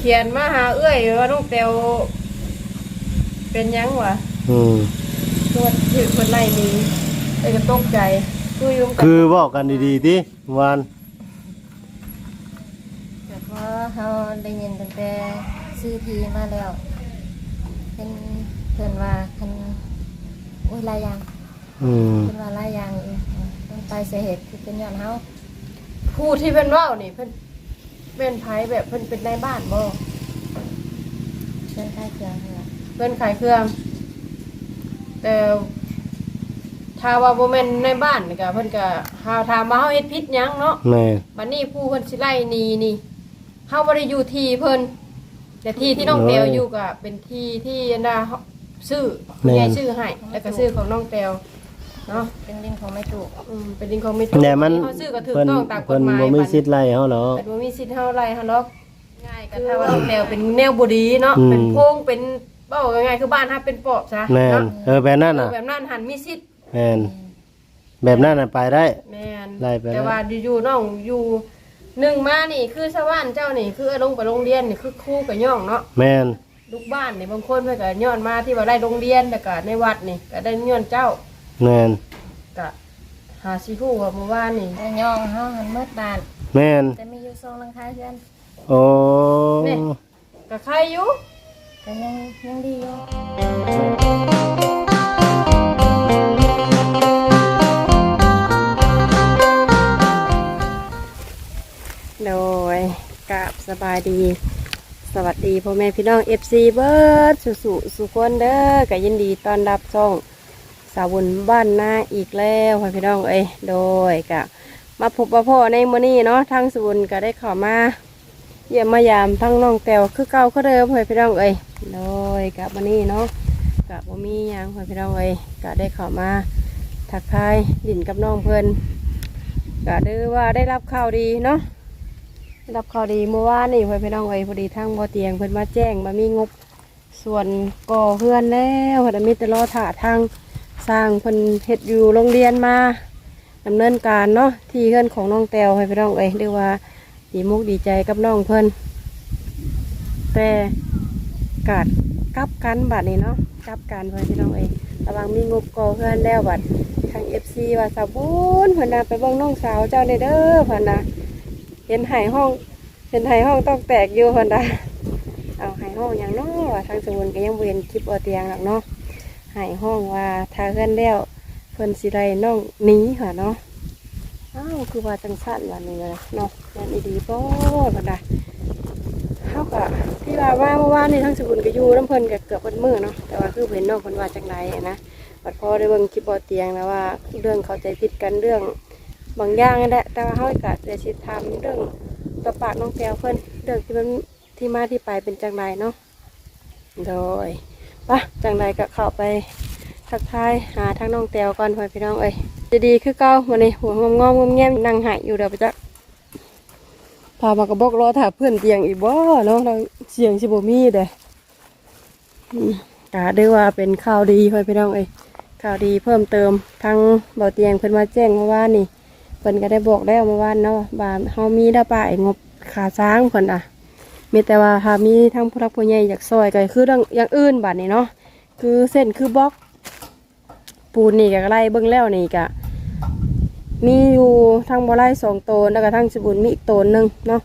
เขียนมาหาเอื้อยว่าน้องเตียวเป็นหยังวะอืมตรวจถือคนไล่หนี้เอ้ยก็ตกใจคืออยุ่งกันคือบอกกันดีๆติวานแต่พอเขาได้ยินตั้งแต่ซื้อทีมาแล้วเป็นเพิ่นว่าคันอุ้ยหลายอย่างอืมเพิ่นว่าหลายอย่างอยู่ต้องไปเสียเหตุคือเป็นย้อนเฮาผู้ที่เป็นเว่านี่เพิ่น เป็นไผแบบเพิ่นเป็นในบ้านบ่เพิ่นใกล้เคียงเพิ่นว่าเพิ่นขายเครื่อง แต่ถ้าว่าบ่แม่นในบ้านนี่ก็เพิ่นก็หาถามว่าเฮาเฮ็ดผิดหยังเนาะแม่บัดนี้ผู้เพิ่นสิไล่หนีนี่เฮาบ่ได้อยู่ที่เพิ่นแต่ที่ที่น้องเตียวอยู่ก็เป็นที่ที่น่าซื้อผู้ใหญ่ซื้อให้แล้วก็ซื้อของน้องเตียว เนาะเป็นดินของไม่ถูกอืมเป็นดินของมิแต่มันเฮาซื้อก็ถูกเพิ่นต้องตามกเพิ่ฎนหมายบ่มีบัดสิทธิ์ไล่เฮาหรอกแต่บ่มีสิทธิ์เฮาไล่เฮาหรอกง่ายก็ถ้าว่าน้องเตียวเป็นแนวบ่ดีเนาะ อืม เป็นโพงเป็นเว้าง่ายๆคือบ้านฮับเป็นปอบซะแม่นเนาะเออแบบนั้นน่ะแบบนั้นหันมีสิทธิ์แม่นแบบนั้นน่ะไปได้ แม่นไล่ไปแต่ว่าอยู่ๆน้องอยู่หนึ่งมานี่คือชาวบ้านเจ้านี่คือเอาลงไปโรงเรียนนี่คือครูกับย่องเนาะ แม่นลูกบ้านนี่บางคนเพิ่นก็ย้อนมาที่ว่าได้โรงเรียนแต่ก็ในวัดนี่ก็ได้ย้อนเจ้า แม่นก็หาสิฮู้ว่าเมื่อวานนี่แต่ย่องเฮาหันมืดบานแม่นแต่มีอยู่ทรงหลังคาเฮือนโอ้ก็ใครอยู่ก็ยังยังดีอยู่โดยกับสบายดี สวัสดีพ่อแม่พี่น้อง FC เบิร์ดสุสุสุคนเด้อก็ยินดีต้อนรับช่อง สาวบุญบ้านนาอีกแล้วพ่อพี่น้องเอ้ยโดยกะมาพบมาพ่อในมื้อนี้เนาะทางสบุญก็ได้เข้ามาเยี่ยมมายามทั้งน้องแต้วคือเก่าคือเดิมพ่อพี่น้องเอ้ยโดยกะมื้อนี้เนาะกะบ่มีหยังพ่อพี่น้องเอ้ยกะได้เข้ามาทักทายดินกับน้องเพิ่นกะดือว่าได้รับข่าวดีเนาะรับข่าวดีเมื่อวานนี่พี่พี่น้องเอ้ยพอดีทางบ่อเตียงเพิ่นมาแจ้งมามีงบส่วนก่อเฮือนแล้วพิ่นมีแต่รอถ่าทาง สร้างเพิ่นเฮ็ดอยู่โรงเรียนมาดำเนินการเนาะที่เฮือนของน้องแตวให้พี่น้องเอ้ยเรียกว่าดีมุกดีใจกับน้องเพิ่นแต่กาดกลับกันบัดนี้เนาะกลับกันเพื่อนพี่น้องเอ้ยระวังมีงบก่อเฮือนแล้วบัดทาง FC ว่าสาวบุญเพิ่นนะไปเบิ่งน้องสาวเจ้าได้เด้อเพิ่นนะเห็นหายห้อง เห็นหายห้องต้องแตกอยู่คนใดเอาหายห้องอย่างเน้อทางสมุนก็ยังบ่เห็นคลิปเอเตียงหรอกเนาะ หายห้องว่าทาเพื่อนแล้วเพิ่นสิได้น้องหนีค่ะเนาะอ้าวคือว่าจังสั้นวันนี้เลยเนาะแม่นอีดีบ่คนใดเฮาก็ที่ว่าว่าเมื่อวานนี่ทางสมุนก็อยู่น้ำเพิ่นก็เกือบเพิ่นมือเนาะแต่ว่าคือเห็นน้องเพิ่นว่าจังไดนะบัดพอได้เบิ่งคลิปเอเตียงแล้วว่าเรื่องเข้าใจผิดกันเรื่องบางอย่างนั่นแหละแต่ว่าเขาก็เดี๋ยวสิทำเรื่องต่อปากน้องแก้วเพิ่นเรื่องที่มันที่มาที่ไปเป็นจังไรเนาะโดย ปะจังไรก็เข้าไปทักทายหาทางน้องแต้วก่อนพ่อพี่น้องเอ้ยจะดีคือเก่าวันนี้หัวงอมงอมงอมแง้มนั่งหายอยู่เดี๋ยวไปจักพามากระบอกรอถ้าเพื่อนเตียงอีกบ่เนาะเราเสียงชิบมีเด้กาได้ว่าเป็นข่าวดีพ่อพี่น้องเอ้ยข่าวดีเพิ่มเติมทางเบาเตียงเพิ่นมาแจ้งเมื่อวานนี่เพิ่นก็ได้บอกแล้วเมื่อวานเนาะว่าเฮามีได้ป่ายงบขาช้างเพิ่นอะ มีแต่ว่าถ้ามีทางผู้รักผู้ใหญ่อยากซอยก็คือเรื่องอย่างอื่นบัดนี้เนาะคือเส้นคือบล็อก ปูนนี่ก็ไล่เบิ่งแล้วนี่ก็มีอยู่ทางบ่ไล่สองโตนแล้วก็ทางสบุนมีอีกโตนหนึ่งเนาะ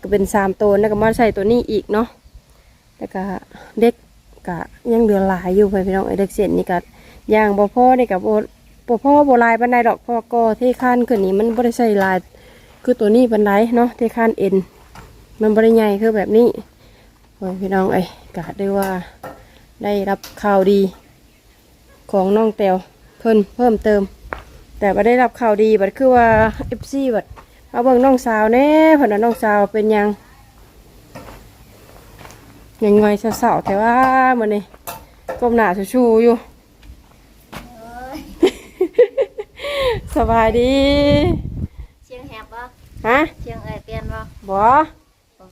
ก็เป็นสามโตนแล้วก็มาใส่ตัวนี้อีกเนาะแล้วก็เด็กก็ยังเหลือหลายอยู่เพื่อนพี่น้องไอเด็กเส้นนี่ก็อย่างบ่พ่อนี่กับบ่บ่พ่อบ่ลายปานใดดอกเพอก็ที่คันขึ้นนี่มันบ่ได้ใส่ลาย คือตัวนี้ปานใดเนาะที่คันเอ็น มันบ่ได้ใหญ่คือแบบนี้โอ้ยพี่น้องเอ้ยก็ได้ว่าได้รับข่าวดีของน้องแตวเพิ่นเพิ่มเติม แต่บ่ได้รับข่าวดีบัดคือว่า FC บัดมาเบิ่งน้องสาวแน่เพิ่นว่าน้องสาวเป็นหยังยังไงเศร้าๆแต่ว่ามื้อนี้ก้มหน้าชูๆอยู่สบายดีเชียงแหบบ่ฮะเชียงเอ้ยเปลี่ยนบ่บ่บ่เป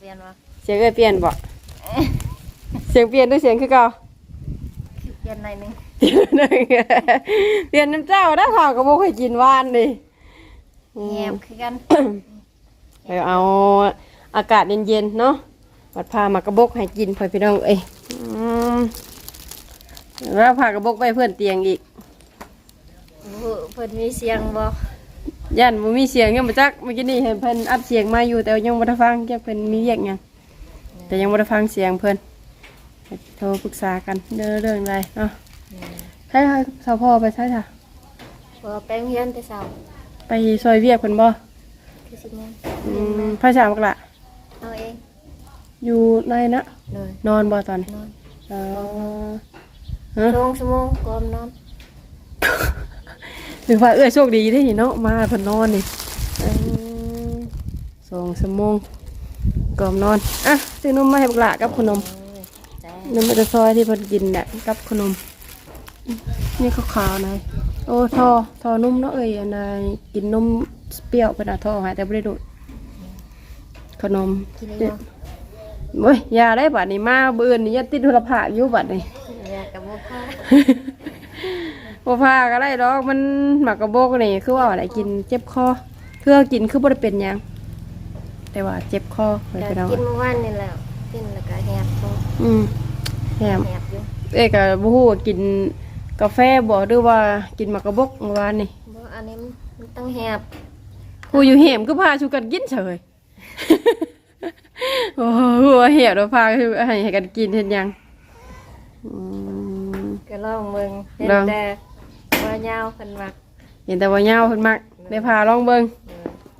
ลี่ยนบ่เสียงเอ้ยเปลี่ยนบ่เสียงเปลี่ยนด้วยเสียงคือเก่าเปลี่ยนหน่อยหนึงเปลี่ยนหนึ่งเปลี่ยนน้ำเจ้าได้ข่าวก็บ่เคยกินหวานดิอืแหมบคือกันไปเอาอากาศเย็นๆเนาะวัดพามากระบกให้กินเพื่อนพี่น้องเอ้ยอืมแล้วพากระบกไปเพื่อนเตียงอีกโอ้โหเพิ่นมีเสียงบ่ ยันบ่มีเสียงยังบ่จักเมื่อกี้นี่เห็นเพิ่นอัดเสียงมาอยู่แต่ยังบ่ได้ฟังจักเพิ่นมีเรียกหยังแต่ยังบ่ได้ฟังเสียงเพิ่นโทรปรึกษากันเรื่องเรื่องอะไรเนาะใช่ค่ะสาวพ่อไปใช่ค่ะพอไปโรงเรียนแต่เช้าไปซอยเวียกเพิ่นบ่คือสิแม่นอืเรียนมมาพระชาบักละเอาเองอยู่ในนะเลยนอนบ่ตอนนี้นอนเออฮะชั่วโมงชั่วโมงก่อนนอน นึกว่าเอ้ยโชคดีที่นี่เนาะมาเพิ่นนอนนี่เอิ่มสองชั่วโมงก่อนนอนอะซื้อนมมาให้บักละกับขนมเออจ้านมมันจะซอยที่เพิ่นกินเนี่ยกับขนม นี่ขาวๆหน่อยโอ้ทอทอนุ่มเนาะเอ้ยอันใดกินนมเปรี้ยวเป็นอะทอหายแต่ไม่ได้ดูดขนมกินได้บ่เว้ยยาได้บัดนี้มาเบื่อนนี่อยาติดโทรภาพอยู่บัดนี้อยากกับบ่พา บ่พาก็ได้ดอกมันหมักกระโบกนี่คือว่าอะไรกินเจ็บคอคือว่ากินคือบ่ได้เป็นหยัง แต่ว่าเจ็บคอไปอยากไปเอากินเมื่อวานนี่แหล้วกินแล้วก็แหบบ่อืมแหมแหบอยู่เอ้ยก็บ่ฮู้ว่ากินกาแฟบ่หรือว่ากินหมักกระบกเมื่อวานนี่บ่อันนี้มันมันต้องแหบผู้อยู่แหมคือพาชูกันกินเฉยโอ้โหหัวเหี่ยวเดี๋ยวพาคือให้ให้กันกินเห็นยังอืม ก็ลองเบิ่งเห็นลอง แต่ ว่ายาวเพิ่นมักเห็นแต่ว่าเหงาเพิ่นมักได้พาลองเบิ่ง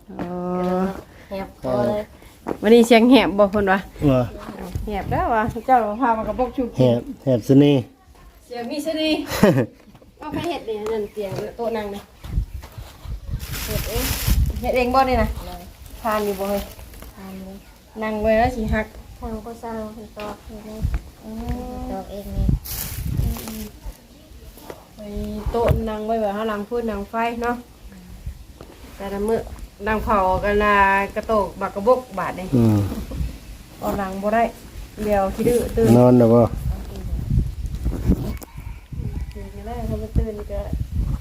เอออ๋อแหบพอเลยวันนี้เสียงแหบบ่เพิ่นวะว่าแหบแล้ววะเจ้าพามากระบอกชูแหบแหบสนีเสียงมีซะดีเอาไปเฮ็ดนี่นั่นเตียงโต๊ะนั่งนี่เฮ็ดเองเฮ็ดเองบ่นี่นะเลยทานอยู่บ่เฮ้ยทานเลยนั่งไว้แล้วสิหักทางก็สร้างเพิ่นตอกเฮ็ดเองตอกเองนี่ ไปโต๊ะนั่งไว้แบบเฮาลังพูดนั่งไฟเนาะแต่ละมื้อนั่งเผากันลากระโตกบักกระบกบาดนี่อืมออกหลังบ่ได้เดี๋ยวขี้ดื้อตื่นนอนแล้วบ่ตื่นก็ได้ถ้าบ่ตื่นก็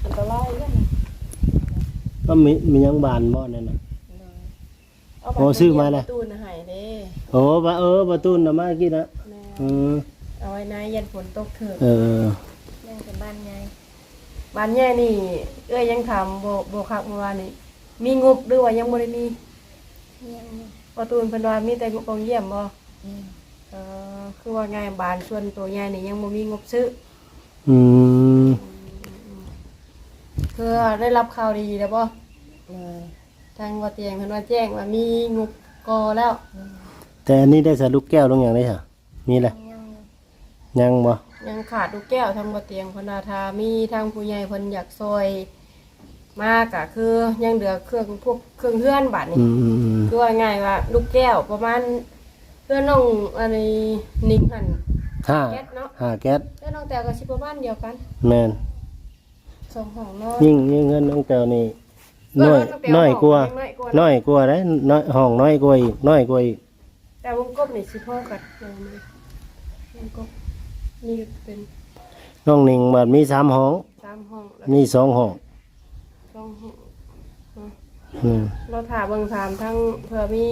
อันตรายเด้อก็มีมียังบานบ่นั่นน่ะ เอาโอ้ซื้อมาเลยตู้น่ะให้เด้โอ้บะเออประตูน่ะมากี้นะแม่อืมเอาไว้นะยันฝนตกเถิดเออ นั่งกับบ้านใหญ่บ้านแย่นี่ เอ้ยยังถามบ่บ่คักเมื่อวานนี่มีงบหรือว่ายังบ่ได้มียังนี่ประตูเพิ่นว่ามีแต่กองเยี่ยมบ่อืมเออคือว่าไงบ้านส่วนตัวใหญ่นี่ยังบ่มีงบซื้ออืมคือได้รับข่าวดีแล้วบ่เลยทางว่าเตียงเพิ่นว่าแจ้งว่ามีงบกอแล้ว แต่อันนี้ได้ใส่ลูกแก้วลงอย่างได้ค่ะมีแหละยังนี่ยังบ่ ยังขาดลูกแก้วทางบ่เตียงเพิ่นว่าถ้ามีทางผู้ใหญ่เพิ่นอยากซอย มากก็คือยังเหลือเครื่องพวกเครื่องเฮือนบัดนี่อืมอืมอืมคือว่าง่ายว่า ลูกแก้วประมาณเพื่อนน้องอันนี้นิ่งหัน ห้าแก๊สเนาะห้าแก๊สเพื่อนน้องแต่ก็สิประมาณเดียวกันแม่นสองห้องนอน ยิ่งยิ่งเงินน้องแก้วนี่เออน้อยน้องแต้วน้อยกว่าน้อยกว่า น้อยกว่าได้น้อยห้องน้อยกว่าอีกน้อยกว่าอีกแต่วงกบนี่สิพ่อกันเออมาวงกบ นี่เป็นน้องหนิงบัดมีสามห้อง สามห้องแล้วมีสองห้องสองห้องอืมเราถามเบิ่งถามทั้งเผื่อมี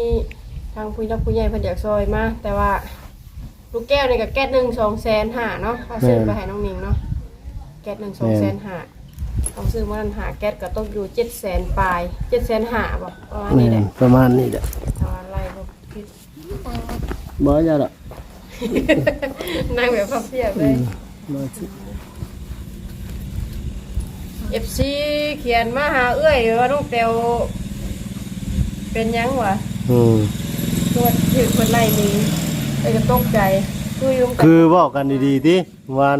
ทางผู้รักผู้ใหญ่เพิ่นอยากซอยมาแต่ว่าลูกแก้วนี่ก็แก๊สหนึ่งสองแสนห้าเนาะถ้าซื้อไปให้น้องนิงเนาะแก๊สหนึ่งสองแสนห้าต้องซื้อมานันหาแก๊สก็ต้องอยู่เจ็ดแสนปลายเจ็ดแสนห้าบ่ประมาณแม่นี้แหนละประมาณนี้แหละทำอะไรบ่ผิด บ่ยาดอก นั่งแบบพับเพียบเลยมาสิ FC เขียนมาหาเอื้อยว่าน้องเตียวเป็นหยังวะอืมตัวถือคนไล่หนี้เอ้ยก็ตกใจคือยุ่งกันคือบอกกันดีๆที่วาน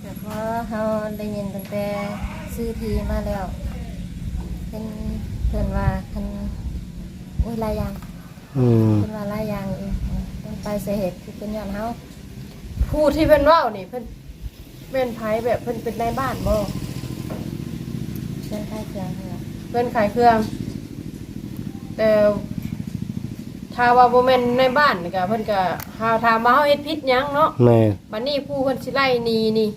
แต่พอเฮาได้ยินตั้งแต่ซื้อทีมาแล้ว เป็นเพิ่นว่าคันอุ้ยหลายอย่าง อืมเพิ่นว่าหลายอย่างเองเป็นไปเสียเหตุคือเป็นย้อนเฮาผู้ที่เป็นว่าวนี่เพิ่นเป็นไผแบบเพิ่นเป็นในบ้านบ่เพิ่นคล้ายเครื่องเฮาเพิ่นขายเครื่อง แต่ถ้าว่าบ่แม่นในบ้านนี่ก็เพิ่นก็หาถามว่าเฮาเฮ็ดผิดหยังเนาะแม่บัดนี้ผู้เพิ่นสิไล่หนีนี่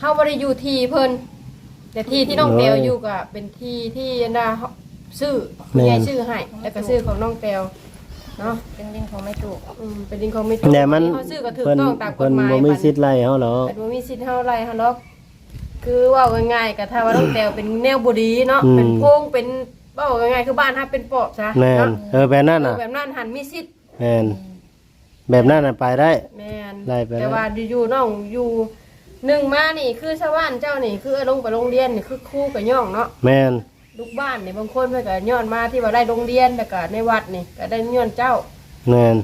เฮาบ่ได้อยู่ที่เพิ่นแต่ที่ที่น้องเตียวอยู่ก็เป็นที่ที่น่าซื้อผู้ใหญ่ซื้อให้แล้วก็ซื้อของน้องเตียว เนาะเป็นดินของไม่ถูกอืมเป็นดินของไม่แต่มันเขาซื้อก็ถูกเพิ่นต้องตามกเพิ่ฎนหมายบ่มีบัดสิทธิ์ไล่เฮาหรอก แต่บ่มีสิทธิ์เท่าไรฮะดอกคือเว่าง่ายๆก็ถ้าว่าน้องแตวเป็นแนวบ่ดีเนาะอืม เป็นโพงเป็นเว้าง่ายๆคือบ้านฮับเป็นปอบซะแม่นเนาะเออแบบนั้นน่ะเออแบบนั้นหันมีสิทธิ์แม่นแบบนั้นน่ะไปได้ แม่นไล่ไปแล้ว แต่ว่าอยู่ๆน้องอยู่หนึ่งมานี่คือชาวบ้านเจ้านี่คือลงไปโรงเรียนนี่คือครูกับย่องเนาะ แม่น ลูกบ้านนี่บางคนเพิ่นก็ย้อนมาที่ว่าได้โรงเรียนแล้วก็ในวัดนี่ก็ได้ย้อนเจ้าแม่น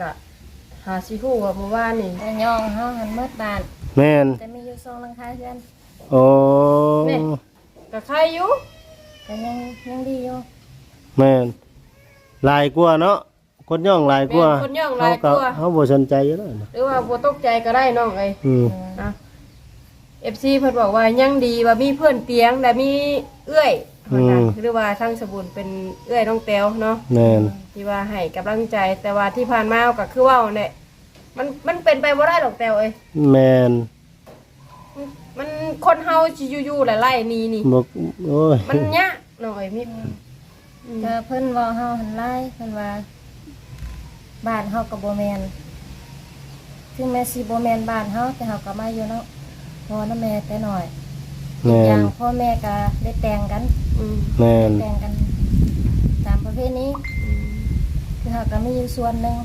ก็หาสิฮู้ว่าเมื่อวานนี่แต่ย่องเฮาหันเมิดบาน แม่นแต่มีอยู่สองหลังคาเรือนโอ้ก็ใครอยู่ก็ยังยังดีอยู่แม่นหลายกว่าเนาะคนย่องหลายกว่าแม่นคนย่องหลายกว่าเฮเฮาบ่สนใจอยู่แล้วนะหรือว่าบ่ตกใจก็ได้น้องเอ้ยอืมนะ FC เพิ่นบอกว่ายังดีว่ามีเพื่อนเตียงและมีเอื้อย ว่าซั่นหรือว่าทั้งสบุญเป็นเอื้อยน้องแต้วเนาะแม่นที่ว่าให้กำลังใจแต่ว่าที่ผ่านมาก็คือว่าเนี่ยมันมันเป็นไปบ่ได้หรอกแต้วเอ้ยแม่นมันมันคนเฮาสิอยู่ๆหลายๆนี่นี่บ่โอ้ยมันยะหน่อยมีอืมก็เพิ่นเว่าเฮาหันไล่เพิ่นว่าบ้านเฮาก็บ่แม่นถึงแม้สิบ่แม่นบ้านเฮาแต่เฮาก็มาอยู่เนาะพ่อและแม่แต่น้อยอีก แม่อย่านงพ่อแม่ก็ได้แต่งกันอืมแม่นแต่งกันตามประเภทนี้ คือเฮาก็มีอยู่ส่วนหนึ่ง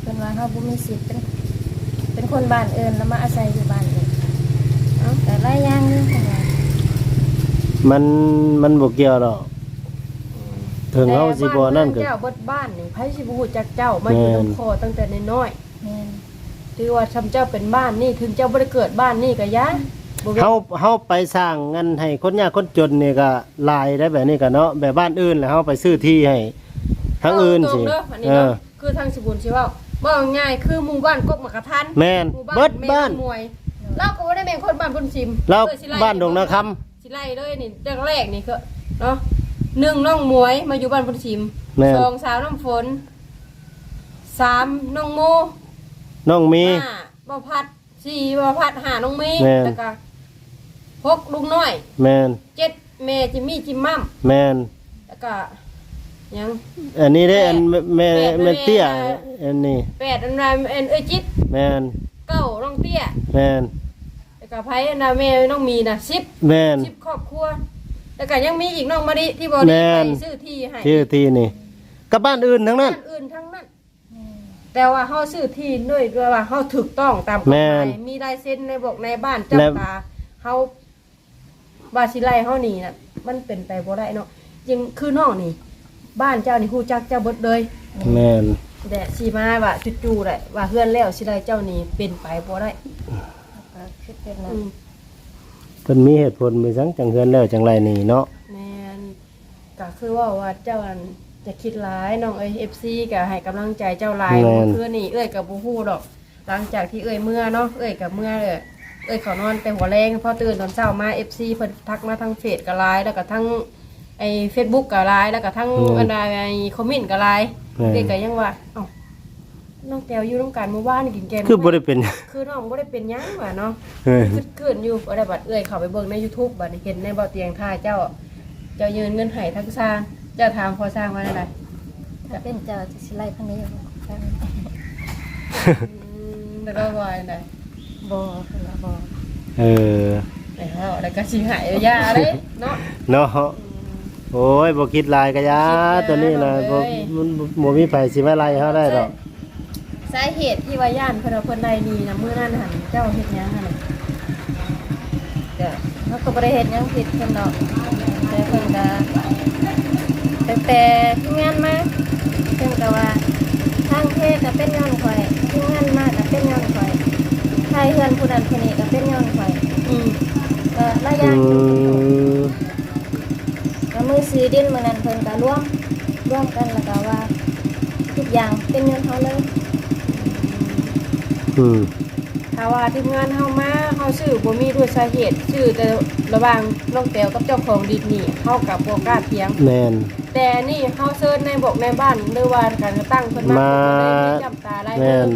เพิ่นว่าเฮาบ่มีสิทธิ์เป็นเป็นคนบ้านอื่นแล้วมาอาศัยอยู่บ้านนี้เอ้าแต่หลายอย่างอยู่เพิ่นว่ามันมันบ่เกี่ยวหรอกถึงเฮาสิบ่นั่นก็ แต่บ้าเมืองเจ้าเบิดบ้านนี่ไผสิบ่ฮู้จักเจ้ามาอยู่แม่นนำคอตั้งแต่น้อยแม่นๆ ถือว่าทำเจ้าเป็นบ้านนี่ถึงเจ้าบ่ได้เกิดบ้านนี่ก็ยะบ่แม่นเฮาเฮาไปสร้างเงินให้คนยากคนจนนี่ก็หลายได้แบบนี้ก็เนาะแบบบ้านอื่นแล้วเฮาไปซื้อที่ให้ทั้งอื่นสิเาตรงๆเด้ออันนี้เอเนาะอคือทางสบุญสิเว้าบ่ง่ายคือหมู่บ้านกกมะกะทันแม่นหมู่เบิดบ้าน แม่มวยเราก็บ่ได้แม่นคนบ้านพุ่นซิมเราออสิไล่ บ้านดงนาคำ สิไล่เลยนี่แรกๆนี่คือเนาะหนึ่งน้องมวยมาอยู่บ้านพุ่นซิมแม่น สองสาวน้ำฝนสามน้องโม น้องมี ห้าบ่าวพัดสี่บ่าวพัดห้าน้องเมย์แม่น แล้วก็หกลุงน้อยแม่นเจ็ดแม่จิมมี่จิมมั่มแม่นแล้วก็ยัง อันนี้ได้อันแม่แม่แม่เตี้ยแม่ อันนี้แปดอันนาเอ็นเอยจิตแม่นเก้าน้องเตี้ยแม่นแล้วก็ไพ่อันนาแม่น้องมีนะสิบแม่นสิบครอบครัว แล้วก็ยังมีอีกน้องมาดิที่บอแม่ดี้นไปซื้อที่ให้ชื่อที่นี่กับบ้านอื่นทั้งนั้นบ้านอื่นทั้งนั้น แต่ว่าเฮาซื้อที่ด้วยด้วยว่าเฮาถูกต้องตามกฎหแม่มายนมีลายเซ็นในบอกในบ้านเจ้าแล้วตาเฮาบาสิไลเฮานี่น่ะ มันเป็นไปบ่ได้เนาะยังคือน้องนี่ บ้านเจ้านี่ฮู้จักเจ้าเบิดเลยแม่นแต่สิมาว่าจู่ๆได้ว่าเฮือนแล้วสิไลเจ้านี่เป็นไปบ่ได้ก็คือเป็นอืนั้นมเพิ่นมีเหตุผลมีสังจังเฮือนแล้วจังไรนี่เนาะแม่นก็คือว่าว่าเจ้าอัน จะคิดร้ายน้องเอ้ย FC ก็ให้กำลังใจเจ้าหลายแม่น เมื่อคืนนี่เอ้ยก็บ่ฮู้ดอก หลังจากที่เอ้ยเมื่อเนาะเอ้ยกับเมื่อเลยเอ้ยเขานอนแต่หัวแรงพอตื่นตอนเช้ามา FC เพิ่นทักมาทั้งเฟซก็ไลน์แล้วก็ทั้งไอ้ Facebook ก็ไลน์แล้วก็ทั้งอันใดไอ้คอมเมนต์ก็ไลน์แม่น เอ้ยก็ยังว่าเอ้าน้องแต้วอยู่ร่วมกันเมื่อวานนี่กินแกงคือบ่ได้เป็น คือน้องบ่ได้เป็นหยังว่าเนาะ เออคือเกินอยู่บ่ได้บัดเอ้ยเข้าไปเบิ่งใน YouTube บัดนี้เห็นในเบ่เตียงท่าเจ้า เจ้ายืนเงินให้ทั้งสร้าง เจ้าถามพอสร้างว่าได้ไดถ้าเป็นเจ้าจะสิไล่พันนี้อยู่กันอืมแล้วก็ว่าได้ไดบ่เพิ่นว่าบ่เออแล้วแล้วก็สิหายยาเด้เนาะเนาะโอ้ยบ่คิดหลายกะยาคิดแล้วตัวนี้นะบ่เลยมันบ่มีไผสิมาไล่เฮาได้ดอกสาเหตุที่ว่าย่านเพิ่นเอาเพิ่นใดนี่นะมื้อนั้นหันเจ้าเฮ็ดหยังหั่นน่ะก็เขาก็บ่ได้เฮ็ดหยังผิดเพิ่นดอกแต่เพิ่นก็ ตั้งแต่ที่งานมาเพิ่นก็ว่าทางเพศก็เป็นย้อนข่อยที่งานมาก็เป็นย้อนข่อยใครเฮือนผู้นั้นผู้นี้ก็เป็นย้อนข่อย อืมก็หลายออืย่างอยู่มก็มือซื้อดินมื้อนั้นเพิ่นก็ร่วมร่วมกันแล้วก็ว่าทุกอย่างเป็นเงินเฮาเลยอืม ถ้าว่าทีมงานเฮามาเฮาซื้อบ่มีด้วยสาเหตุซื้อแต่ระหว่างน้องแต้วกับเจ้าของดินนี่เฮากับบ่กล้าเถียง แม่นแต่นี่เฮาเซิร์ชในบอกในบ้านหรือว่าการตั้งเพิ่นมามา เพิ่นก็ได้จำตาได้แม่เพิ่นน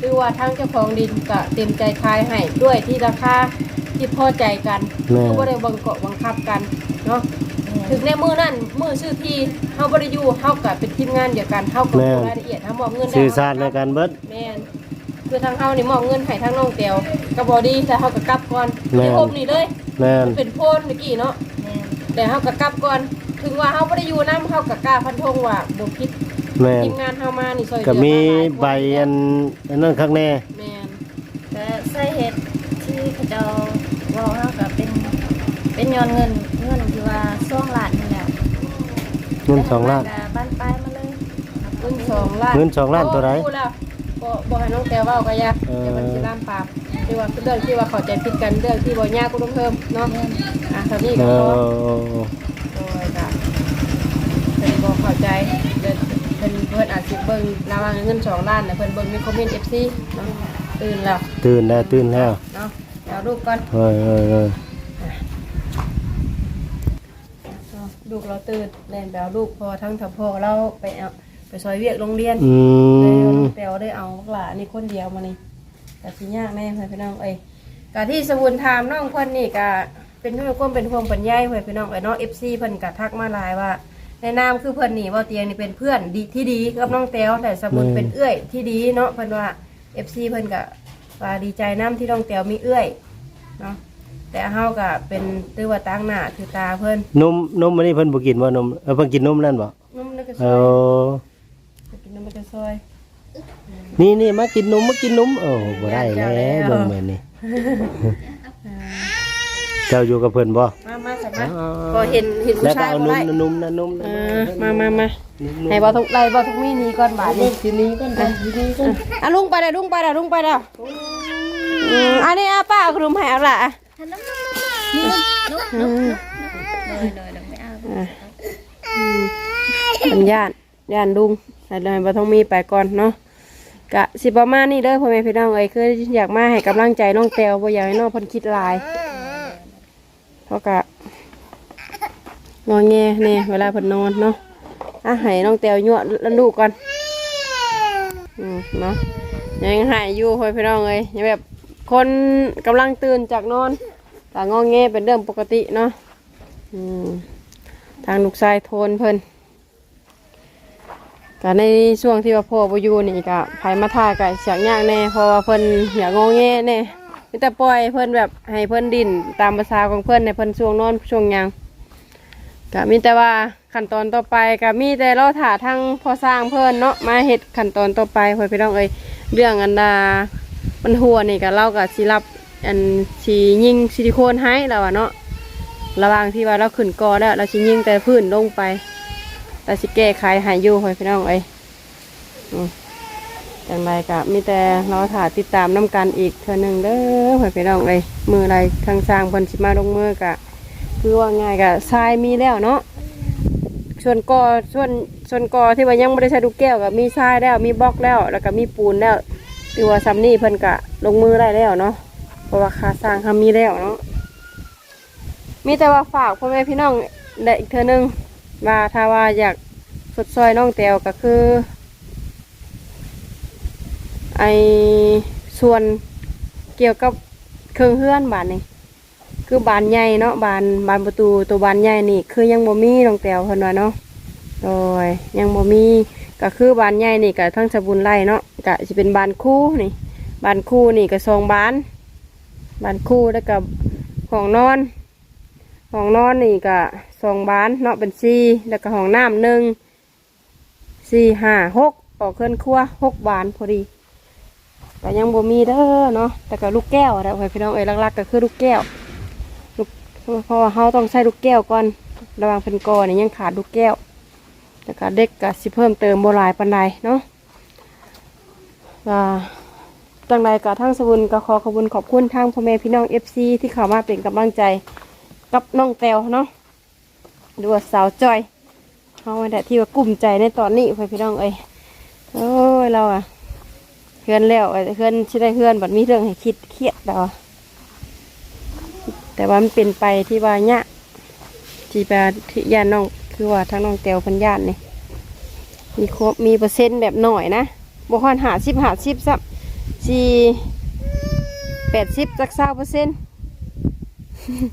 หรือว่าทางเจ้าของดินก็เต็มใจขายให้ด้วยที่ราคาที่พอใจกันแม่นคือบ่ได้บังเกาะบังคับกันเนาะเนี่ยถึงในมือนั่นมือชื่อที่เฮาบ่ได้อยู่เฮาก็เป็นทีมงานเดียวกันเฮาก็รู้รายละเอียดเฮามอบเงินได้สื่อสารในการเบิดแม่น คือทางเฮานี่มอบเงินให้ทางน้องแต้วก็บ่ดีแต่เฮาก็กลับก่อนแม่น ที่ผมนี่เลยแม่นมันเป็นโพนเมื่อกี้เนาะแม่นแต่เฮาก็กลับก่อนถึงว่าเฮาบ่ได้อยู่นำเฮาก็กล้าฟันธงว่าบ่ผิดแม่นทีมงานเฮามานี่ซอยเหลืก็อมีหลายคนใบอันอันนั้นข้างแน่แม่นแต่สาเหตุที่เขาเจ้าเว้าเฮาก็เป็น เป็นย้อนเงินเงินที่ว่า2ล้านนี่แหละเงินสองล้าน แต่บ้านปลายมาเลยเงินสองล้านเงินสองล้านตัวใดโอ้รู้แล้ว บ่บ่ให้น้องแต้วเว้าก็ยากเออ เดี๋ยวมันสิลามปามที่ว่าเป็นเรื่องที่ว่าเข้าใจผิดกันเรื่องที่บ่ยากกูต้องเพิ่มเนาะอะเท่านี้เอก็พอ อโอ้ยจ้ะเพิ่นบ่เข้าใจเดี๋ยวเพิ่นเพิ่นอาจสิเบิ่งระหว่างเงินสองล้านน่ะเพิ่นเบิ่งมีคอมเมนต์ FC เนาะตื่นแล้วตื่นแล้วตื่นแล้วเนาะเดี๋ยวรูปก่อนเฮ้ยเฮ้ยเฮ้ยเอาลูกเราตื่นเล่นแบวลูกพอทั้งถ้าพ่อเราไปเอาไปซอยเวียกโรงเรียนอืเลยเอามลูก แปวได้เอาหลานนี่คนเดียวมานี่แต่สิยากแน่เพื่อนพี่น้องเอ้ยกะที่สมุนทามน้องเพิ่นนี่กะเป็นเพื่อนก้มเป็นห่วงเป็นใยเพื่อนพี่น้องเอ้ยเนาะ FC เพิ่นกะทักมาหลายว่าในนามคือเพิ่นนี่ว่าเตียงนี่เป็นเพื่อนดีที่ดีกับน้องแต้วแต่สมุนเป็นเอื้อยที่ดีเนาะเพิ่นว่า FC เพิ่นกะว่าดีใจน้ำที่น้องแต้วมีเอื้อยเนาะแต่เฮากะเป็นตื้อว่าตั้งหน้าคือตาเพิ่นนมนมอันนี้เพิ่นบ่กินบ่นมเออเพิ่นกินนมนั่นบ่นุ่มนึกกระซเออยอกินน้ำมันกระซอย นี่นี่มากินนมมากินนมโอ้บ่ได้แล้วเบิ่งแม่นี่เจ้าอยู่กับเพิ่นบ่มามาสัมมาอ๋อพอเห็นเห็นผู้แล้วก็ชายเอาบ่นได้มนมนะนมเอนะอมามามานุ่มๆให้บ่ทุกไล่บ่ทุกมีนี้ก่อนบาดนี้ทีนี้ก็ได้ทีนี้ก็อะลุงไปเด้อลุงไปเด้อลุงไปเด้ออืมอันนี้อะป้าเอาขนมให้เอาล่ะอะทานน้ำนี่นุ๊กนุ๊กนุ๊กเลยเลยเลยไม่เอาอะอืมเป็นญาติญาติลุงให้เลยบ่ต้องมีไปก่อนเนาะ กะสิประมาณนี้เด้อพ่อแม่พี่น้องเอ้ยคืออยากมาให้กำลังใจน้องแตวบ่อยากให้น้องเพิ่นคิดหลายเพราะกะงอแงแน่เวลาเพิ่นนอนเนาะอะให้น้องแตวยั่วแล้วลูกก่อนอืมเนาะยังหายอยู่พ่อพี่น้องเอ้ยยังแบบคนกำลังตื่นจากนอนแต่งอแงเป็นเรื่องปกติเนาะอืมทางลูกชายโทนเพิ่น ก็ในช่วงที่ว่าพ่อบ่อยู่นี่ก็ไผมาท่าก็เสียงยากแน่เพราะว่าเพิ่นอยากงอแงแน่มีแต่ปล่อยเพิ่นแบบให้เพิ่นดินตามภาษาของเพิ่นในเพิ่นช่วงนอนช่วงหยังก็มีแต่ว่าขั้นตอนต่อไปก็มีแต่เราถ่าทางพอสร้างเพิ่นเนาะมาเฮ็ดขั้นตอนต่อไปเพิ่นพี่น้องเอ้ยเรื่องอันดามันหัวนี่ก็เราก็สิรับอันสิยิงซิลิโคนให้แล้วอะเนาะระหว่างที่ว่าเราขึ้นกอแล้วเราสิยิงแต่พื้นลงไป เราสิแก้ไขให้อยู่เพิ่นพี่น้องเอ้ยอืมจังไรก็มีแต่ราถ่ายติดตามน้ำกันอีกเทื่อหนึ่งเด้อเพื่อนพี่น้องเลยมืออะไรทางสร้างพิ่นสิมาลงมือกะคือว่าง่ายกะทรายมีแล้วเนาะส่วนกอส่วนส่วนกอที่ว่ายังไม่ได้ใช้ลูกแก้วก็มีทรายแล้วมีบล็อกแล้ว แล้วก็มีปูนแล้วคือว่าซัมนี่เพิ่นกะลงมือได้แล้วเนาะเพราะว่าคาสร้างทำมีแล้วเนาะมีแต่ว่าฝากพ่อแม่พี่น้องได้อีกเทื่อหนึง ว่าถ้าว่าอยากสดซอยน้องแตวก็คือ ไอส่วนเกี่ยวกับเครื่องเฮือนบานนี่คือบานใหญ่เนาะบานบานประตูตัวบานใหญ่นี่ คือยังบ่มีน้องแตวเพิ่นว่าเนาะโดยยังบ่มีก็คือบานใหญ่นี่ก็ทั้งสบุญไล่เนาะก็สิเป็นบานคู่นี่บานคู่นี่ก็สองบานบานคู่แล้วก็ห้องนอน ห้องนอนนี่ก็สองบานเนาะเป็นสี่แล้วก็ห้องน้ำหนึ่งสี่ห้าหกออกเคลื่อนครัวหกบานพอดีก็ยังบ่มีเด้อเนาะแต่ก็ลูกแก้วนะไว้พี่น้องเอ้ยหลักๆก็คือลูกแก้วลูกเพราะว่าเฮาต้องใช้ลูกแก้วก่อนระว่างเพิ่นกอเนี่ยยังขาดลูกแก้วแต่ก็เด็กก็สิเพิ่มเติมโบ่หลายปานใดเนาะจังใดก็ทั้งสบุญก็ขอขอบคุณขอบคุณทางพ่อแม่พี่น้อง FC ที่เข้ามาเป็นกำลังใจ กับน้องแตวเนาะหรือว่าสาวจอยเฮาแหละที่ว่ากลุ่มใจในตอนนี้ไว้พี่น้องเอ้ยโอ้ยเราอะเพื่อนแล้วเอ้ยเพื่อนชิได้เพื่อนบัดมีเรื่องให้คิดเครียดแล้วแต่ว่ามันเป็นไปที่ว่าเนี่ยที่แปที่ญาติน้องคือว่าทั้งน้องเตียวพันญาตินี่มีครบมีเปอร์เซ็นต์แบบหน่อยนะบวกหาสิบหาสิบสักสี่แปดสิบสักเศร้าเปอร์เซ็นต์ เอ้ย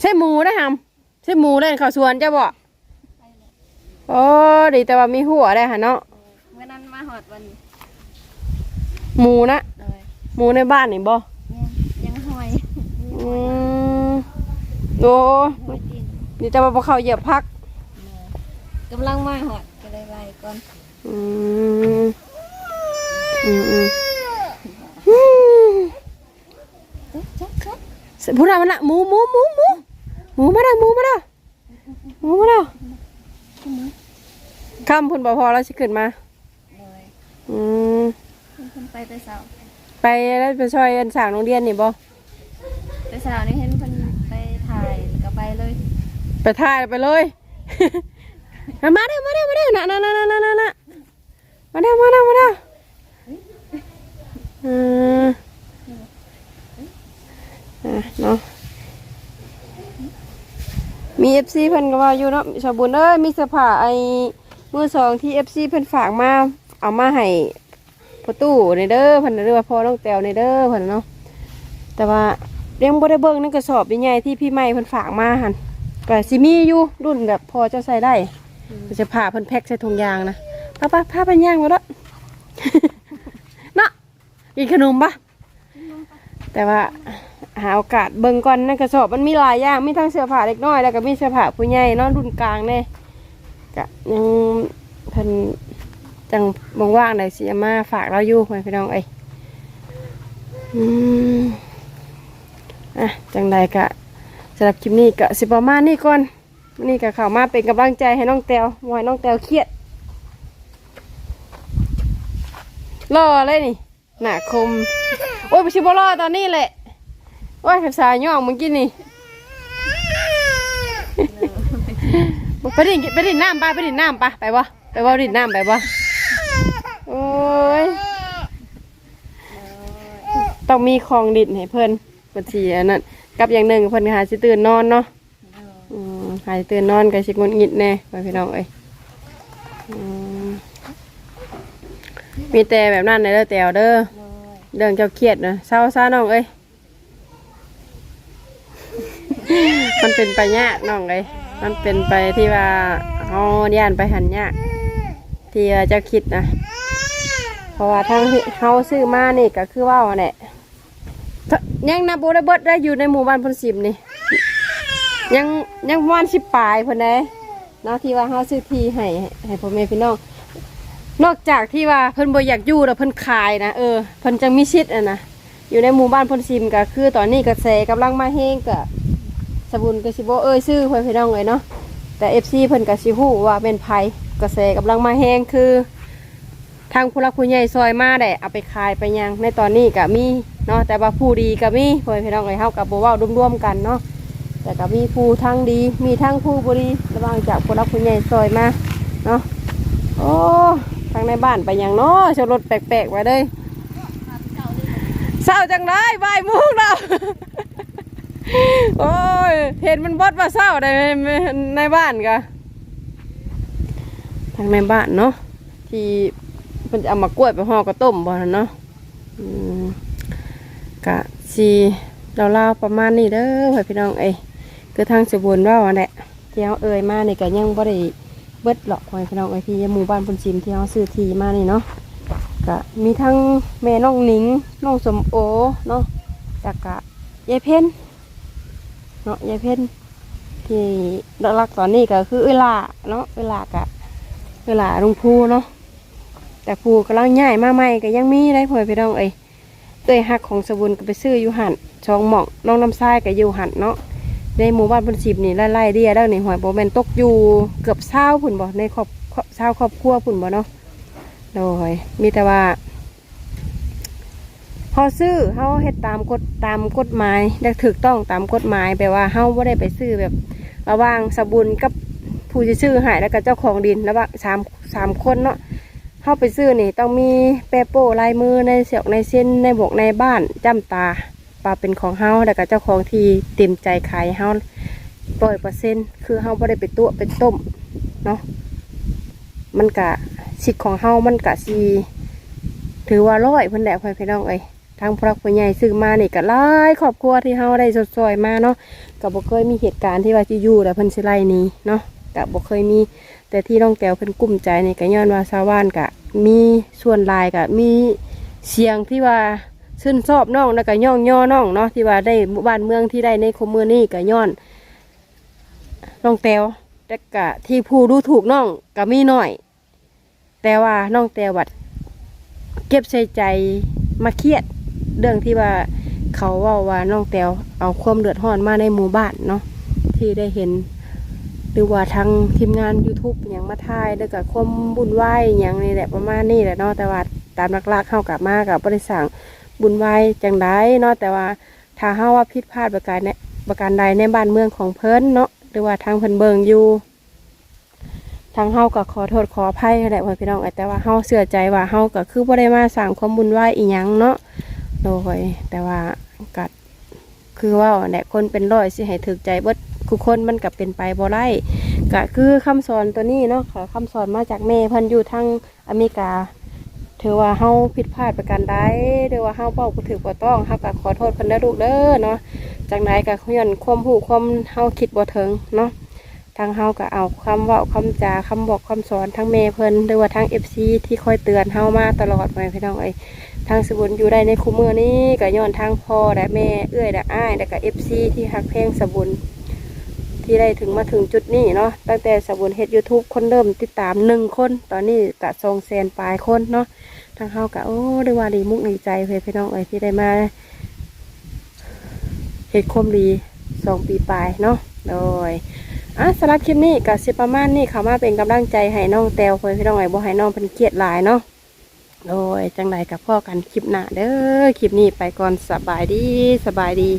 ใช่หมูได้หำใช่หมูได้ข้าวสวนจ้ะบ่โอ้ดีแต่ว่ามีหัวได้ค่ะเนาะเมื่อนั้นมาหอดวันหมูนะเลยหมูในบ้านนี่บ่ยังยังหอยอืมโอ้หอยตีนดีแต่ว่าพอเขาเหยียบพักกำลังมาหอดก็เลยไว้ก่อนอืมอืมอืม เอ๊ะจ๊ะจ๊ะ พูดอะไรมันละหมูหมูหมูหมูหมูมาเด้อหมูมาเด้อหมูมาเด้อคำพุ่นบ่พอแล้วสิขึ้นมาเลยอืมเพิ่นเพิ่นไปแต่เช้าไปแล้วไปช่วยอันสร้างโรงเรียนนี่บ่แต่เช้านี่เห็นเพิ่นไปถ่ายก็ไปเลยไปถ่ายไปเลย มาเด้อมาเด้อมาเด้อน่ะน่ะน่ะน่ะน่ะน่ะน่ะมาเด้อมาเด้อมาเด้อ อะเนาะมี FC เพิ่นก็ว่าอยู่เนาะชาวบุญเอ้ยมีเสื้อผ้าไอ้มือสองที่ FC เพิ่นฝากมาเอามาให้พ่อตู้ในเด้อเพิ่นน่ะเรียกว่าพ่อน้องแตวในเด้อเพิ่นเนาะแต่ว่าเลี้ยงบ่ได้เบิ่งในกระสอบใหญ่ๆที่พี่ใหม่เพิ่นฝากมาหั่นก็สิมีอยู่รุ่นแบบพอเจะใส่ได้ก็จะผ่าเพิ่นแพ็คใส่ถุงยางนะป้าป้าพาไปย่างมาแล้วเนาะกินขนมปะ แต่ว่าหาโอกาสเบิ่งก่อนในกระสอบมันมีหลายอย่างมีทั้งเสื้อผ้าเล็กน้อยแล้วก็มีเสื้อผ้าผู้ใหญ่เนาะรุ่นกลางเนี่ยก็ยังเพิ่นจังบงว่างๆได้สิมาฝากเราอยู่ไว้พี่น้องเอ้ยอืมอะจังใดกะสำหรับคลิปนี้ก็สิประมาณนี้ก่อนนนี้ก็เข้าวมาเป็นกำลังใจให้น้องแตวมวยน้องแตวเครียดรอเลยนี่หนาคม โอ้ยไปชิบรอตอนนี้แหละโอ้ยภาษาย่องเมื่อกี้นี่ไปดินไปดินน้ำปะไปดินน้ำปะไปบ่ไปบ่ดินน้ำไปบ่โอ้ยต้องมีของดินให้เพิ่นบัญชีอันนั้นกับอย่างหนึ่งเพิ่นก็หาสิตื่นนอนเนาะหาสิตื่นนอนก็สิงุนงิดแน่ไปพี่น้องเอ้ยอืมมีแต่แบบนั้นเลยเด้อแตวเด้อ เลยเรื่องเจ้าเครียดนะเศร้าซาน้องเอ้ย มันเป็นไปยากน้องเอ้ยมันเป็นไปที่ว่าเฮาย่านไปหันยากที่ว่าเจ้าคิดนะเพราะว่าทางที่เฮาซื้อมานี่ก็คือว่าแหละยังนับโบได้เบิดได้อยู่ในหมู่บ้านพนสิมนี่ ยังยังประมาณสิบปลายพนเด้เนาะที่ว่าเฮาซื้อทีให้ให้พ่อแม่พี่น้อง นอกจากที่ว่าเพิ่นบ่อยากอยู่แล้วเพิ่นขายนะเออเพิ่นจังมีชิดอะนะอยู่ในหมู่บ้านพนซิมก็คือตอนนี้กระแสกำลังมาแห้งก็สบุนก็สิบ่เอ้ยซื้อเพิ่นพี่น้องเลยเนาะแต่ FC เพิ่นก็สิฮู้ว่าเป็นไผกระแสกำลังมาแห้งคือ ทางผู้รักผู้ใหญ่ซอยมาได้เอาไปขายไปยังในตอนนี้ก็มีเนาะแต่ว่าผู้ดีก็มีเพิ่นพี่น้องเอ้ยเฮาก็บ่เว้าร่วมๆกันเนาะแต่ก็มีผู้ทั้งดี มีทั้งผู้บ่ดีระว่างจากผู้รักผู้ใหญ่ซอยมาเนาะโอ้ ทางในบ้านไปอย่างเนาะชรถแปลกๆไว้เลยเศร้าจังเลยบ่ายมุกเราโอ้ยเห็นมันบดว่าเศร้าในในบ้านกะทางในบ้านเนาะที่มันจะเอามากล้วยไปห่อกระต้มบ่นั่นเนาะกะสีเราเล่าประมาณนี้เด้อพี่น้องเอ้ยคือทางสบุนว่าวันแหละที่เขาเอ่ยมาในก็ยังบ่ได้ เบิดหลอกไว้พี่น้องไอที่หมู่บ้านปุนชิมที่เขาซื้อทีมานี่เนาะก็มีทั้งแม่น้องหนิงน้องสมโอเนาะจากกะยายเพ่นเนาะยายเพ่นที่รักตอนนี้ก็คือเวลาเนาะเวลากะเวลาลุงพูเนาะแต่ภูกำลังย่ายมาใหม่ก็ยังมีได้พ่อพี่น้องเอ้เอ้ยหักของสบุนก็ไปซื้ออยู่หันช่องหม่องน้องน้ำทรายก็อยู่หันเนาะ ในหมู่บ้านบนสิบนี่ไล่ๆเดียแล้วนี่หอยโบแมนตกอยู่เกือบเศร้าผุ่นบ่ในครอบเศร้าครอบครัวผุ่นบ่เนาะโดยมีแต่ว่าเฮาซื้อเฮาเฮ็ดตามกฎตามกฎหมายและถูกต้องตามกฎหมายแปลว่าเฮาบ่ได้ไปซื้อแบบ ระว่างสบุญกับผู้ที่ซื้อหายแล้วก็เจ้าของดินระหว่างสามสามคนเนาะเฮาไปซื้อนี่ต้องมีแปะโป้ลายมือในเสียกในเส้นในบกในบ้านจ้ำตา ปลาเป็นของเฮาแล้วก็เจ้าของที่เต็มใจขายให้เฮาปล่อยเปอร์เซ็นต์คือเฮาบ่ได้ไปตัวไปต้มเนาะมันกะสิทธิ์ของเฮามันกะสีถือว่าร้อยเพิ่นแหละพ่อพี่น้องเอ้ยทางพระผู้ใหญ่ซื้อมานี่ก็หลายครอบครัวที่เฮาได้สดซอยมาเนาะก็บ่เคยมีเหตุการณ์ที่ว่าสิอยู่แล้วเพิ่นสิไล่นี้เนาะก็บ่เคยมี แต่ที่น้องแต้วเพิ่นกุ้มใจนี่ก็ย้อนว่าชาวบ้านก็มีส่วนลายก็มีเสียงที่ว่า ชื่นชอบน้องแล้วก็ย่องย่อน้องเนาะที่ว่าได้หมู่บ้านเมืองที่ได้ในคมมือนี่ก็ย้อนน้องแตวแต่ก็ที่ผู้ดูถูกน้องก็มีน้อย แต่ว่าน้องแตวบัดเก็บใส่ใจมาเครียดเรื่องที่ว่าเขาว่าว่าน้องแตวเอาความเดือดร้อนมาในหมู่บ้านเนาะที่ได้เห็นหรือว่าทางทีมงาน YouTube อย่างมาถ่ายแล้วก็ความบุญไหวายอย่างนี้แหละประมาณนี้แหละเนาะแต่ว่าตามหลักๆเข้ากับมากับบริษัท บุญไวายจังไดเนาะแต่ว่าถ้าเฮาว่าผิดพลาดประการในประการใดในบ้านเมืองของเพิ่นเนาะหรือว่าทางเพิ่นเบิงอยู่ทางเฮาก็ขอโทษขออภัยแหละพ่อพี่น้องเอ้ยแต่ว่าเฮาเสื่อใจว่าเฮาก็คือบ่ได้มาสร้างความบุญไหวายอีหยังเนาะโดยแต่ว่ากัดคือว่าแหละคนเป็นร้อยสิให้ถึกใจเบิดทุกคนมันก็เป็นไปบ่ได้ก็คือคำสอนตัวนี้เนาะค่ะคำสอนมาจากแม่เพิ่นอยู่ทางอเมริกา ถือว่าเฮาผิดพลาดประการใดหรือว่าเฮาเป้าบ่ถูกบ่ต้องเฮาก็ขอโทษเพิ่นเด้อลูกเด้อเนาะจากไหนก็ย้อนความรู้ความเฮาคิดบ่ถึงเนาะทางเฮาก็เอาคำเว้าคำจาคำบอกคำสอนทั้งแม่เพิ่นหรือว่าทาง FC ที่คอยเตือนเฮามาตลอดไปพี่น้องเอ้ยทางสบุญอยู่ได้ในคู่มือนี้ก็ย้อนทางพ่อและแม่เอื้อยและอ้ายและก็ FC ที่ฮักเพลงสบุญ ที่ได้ถึงมาถึงจุดนี้เนาะตั้งแต่สบุนเฮ็ด YouTube คนเริ่มติดตามหนึ่งคน ตอนนี้กะทรงแสนปลายคนเนาะทางเฮากะโอ้ได้ว่าดีมุกดีใจเพื่อนพี่น้องเอ้ยที่ได้มาเฮ็ดคมดีสองปีปลายเนาะโดยอะสำหรับคลิปนี้ก็สิประมาณนี้เขามาเป็นกำลังใจให้น้องแตวเพื่อนพี่น้องเอ้บ่ให้น้องเป็นเครียดหลายเนาะโดยจังใดกับพ่อกันคลิปหน้าเด้อคลิปนี้ไปก่อนสบายดีสบายดี